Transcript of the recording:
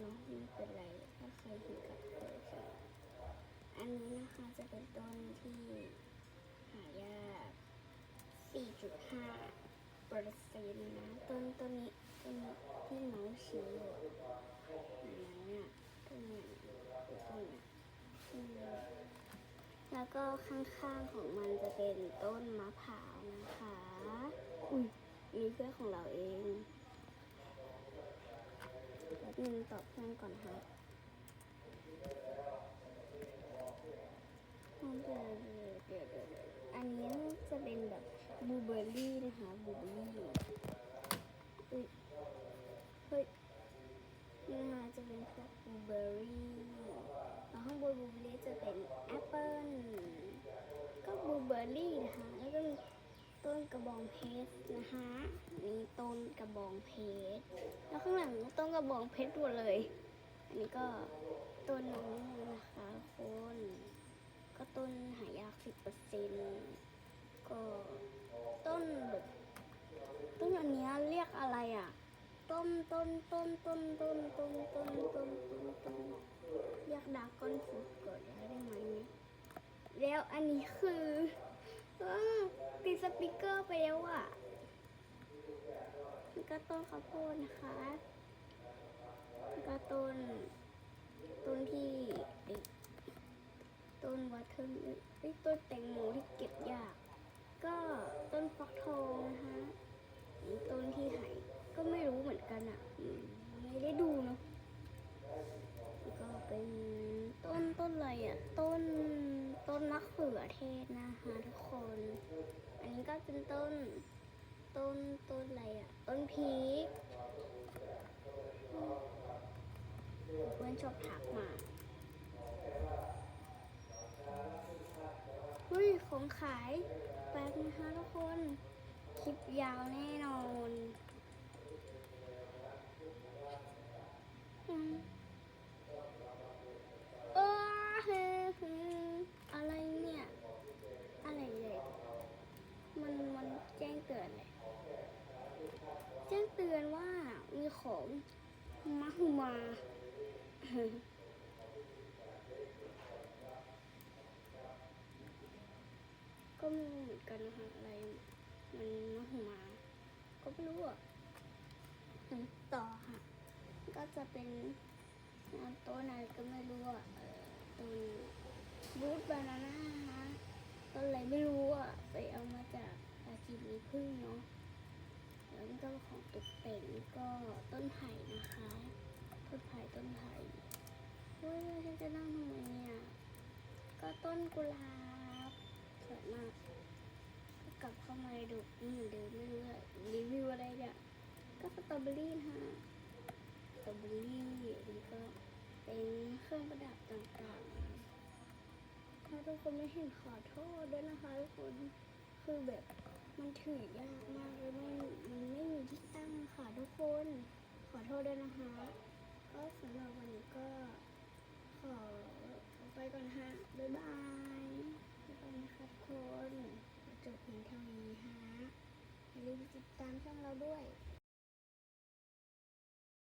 น้องไม่เป็นไรถ้าใครอยู่กับเธออันนี้นะคะจะเป็นต้นที่หายาก 4.5เปอร์เซ็นต์นะต้นต้นนี้ต้นที่น้องชี้อยู่อย่นี้นต้นนี้ต้นนี้แล้วก็ข้างๆของมันจะเป็นต้นมะพร้าวนะคะ อุ้ยนี่เพื่อของเราเอง นึงตอบเพื่อนก่อนฮะมันจะเดี๋ยวเดี๋ยวอันนี้จะเป็นแบบบูเบอร์รี่นะคะบูเบอร์รี่อุ้ยเฮ้ยนี่นะคะจะเป็นพวกบูเบอร์รี่แล้วข้างบนบูเบอร์รี่จะเป็นแอปเปิ้ลก็บูเบอร์รี่นะคะแล้วก็ต้นกระบองเพชรนะคะนี่ต้นกระบองเพชรางหลังต้นกระบองเพชรหมดเลย อันนี้ก็ต้นน้องนะคะคนก็ต้นหายากสิบเปอร์เซ็นก็ต้นแบบต้นอันนี้เรียกอะไรอะ ต้นต้นต้นต้นต้นต้นต้นต้นต้นต้นเรียกดาก้อนฟุตก่อนได้ไหมเนี่ยแล้วอันนี้คือเออติดสปิเกอร์ไปแล้วอะ ก็ต้นข้าวโพดนะคะแล้วก็ต้น ต้นที่ต้นวัตเทิร์นเอ้ต้นแตงโมที่เก็บยาก ก็ต้นฟักทองนะคะต้นที่ไหายก็ไม่รู้เหมือนกันอะไม่ได้ดูเนาะแล้วก็เป็นต้นต้นอะไรอะ ต้นต้นมะเขือเทศนะคะทุกคน อันนี้ก็เป็นต้น ต้นต้นอะไรอะ ต้นพีคเพื่อนชอบถักมาเฮ้ย ของขายแป๊บนะคะทุกคน คลิปยาวแน่นอน อืมเออเฮ้ฮึอะไรเนี่ย อะไรเลยมันมันแจ้งเตือนเลย แจ้งเตือนว่ามีของมหึมา ก็ไม่รู้เหมือนกันนะคะอะไร มันมหึมา ก็ไม่รู้อะต่อค่ะ ก็จะเป็นงานโต๊ะไหนก็ไม่รู้อะต้นบูธบานาน่าฮะต้นอะไรไม่รู้อะ ไปเอามาจากอาชีพพึ่งเนาะ แล้วนี่ก็ของตกแต่งก็ต้นไผ่นะคะ ต้นไผ่ต้นไผ่เฮ้ยฉันจะนั่งทำไมเนี่ยก็ต้นกุหลาบสวยมากก็กลับเข้ามาดูอืมเดินไม่รู้อะรีวิวอะไรเนี่ยก็สตรอเบอรี่นะคะสตรอเบอรี่อันนี้ก็เป็นเครื่องประดับต่างๆถ้าทุกคนไม่เห็นขอโทษด้วยนะคะทุกคนคือแบบ มันถือยากมากเลยไม่มันไม่มีที่ตั้งค่ะทุกคน ขอโทษด้วยนะคะ ก็สำหรับวันนี้ก็ ขอไปก่อนฮะ บ๊ายบายบ๊ายบายนะคะทุกคน จบเพียงเท่านี้ฮะอย่าลืมติดตามช่องเราด้วย